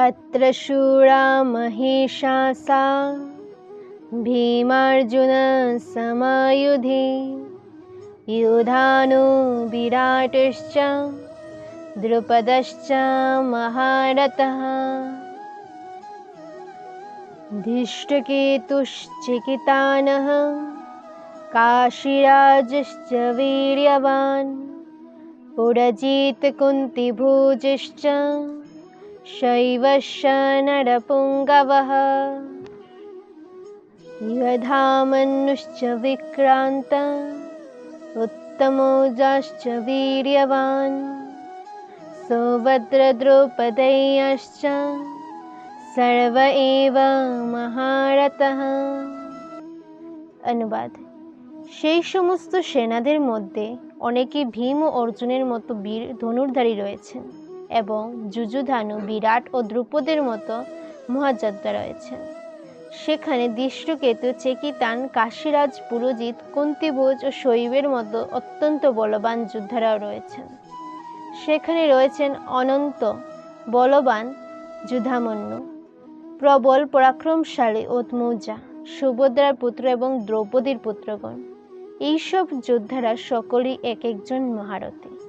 अत्र शूरा महिषासा भीमार्जुनसमायुधि युधानो विराटश्च द्रुपदश्च महारथः। धृष्टकेतुश्चिकितानः काशीराजश्च वीर्यवान् पुरजित्कुन्तिभुजश्च शैवश्च नरपुङ्गवः यधामन्युश्च विक्रान्त उत्तमोजाश्च वीर्यवान् सौभद्रद्रौपदयश्च सर्व एव মহারথः অনুবাদ সেই সমস্ত সেনাদের মধ্যে অনেকে ভীম ও অর্জুনের মতো বীর ধনুর্ধারী রয়েছেন এবং যুযুধানু বিরাট ও দ্রুপদের মতো মহাযোদ্ধা রয়েছেন সেখানে দৃষ্টকেতু, চেকিতান, কাশীরাজ, পুরোজিৎ, কুন্তিভোজ ও শৈবের মতো অত্যন্ত বলবান যোদ্ধারাও রয়েছেন। সেখানে রয়েছেন অনন্ত, বলবান যুধামন্যু, প্রবল পরাক্রমশালী ওতমৌজা সুভদ্রার পুত্র এবং দ্রৌপদীর পুত্রগণ। এইসব যোদ্ধারা সকলেই এক একজন মহারথী।